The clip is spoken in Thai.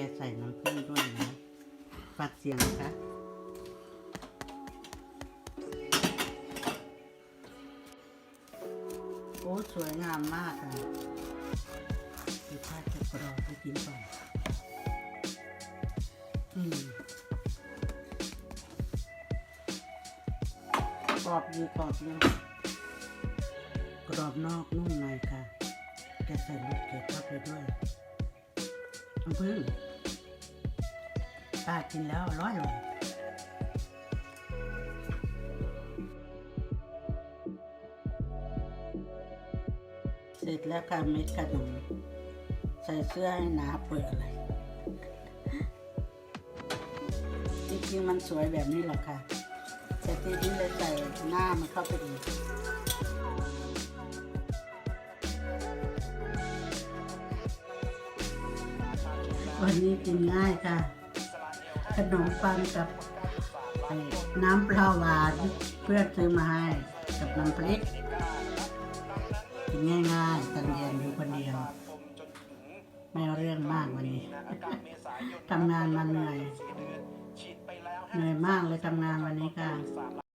แกใส่น้ำผึ้งด้วยนะฟังเสียงนะคะโอ้สวยงามมากอะดูถ้าจะกรอบไปกินก่อนอืมกรอบอยู่กรอบอยู่กรอบนอกนุ่มในค่ะแกใส่ลูกเกดเข้าไปด้วยน้ำผึ้ง ป้ากินแล้วร่อยเลยเสร็จแล้วค่ะเม็ดขนมใส่เสื้อให้หนาเปื่อยเลยจริงๆมันสวยแบบนี้แหละค่ะแต่ทีนี้เลยใส่หน้ามันเข้าไปอีกวันนี้กินง่ายค่ะ ขนมปังกับน้ำปลาหวานเพื่อนซื้อมาให้กับน้ำพริกกินง่ายๆตอนเย็นอยู่คนเดียว ไม่เอาเรื่องมากวันนี้ทำงานมาเหนื่อยเหนื่อยมากเลยทำงานวันนี้ค่ะ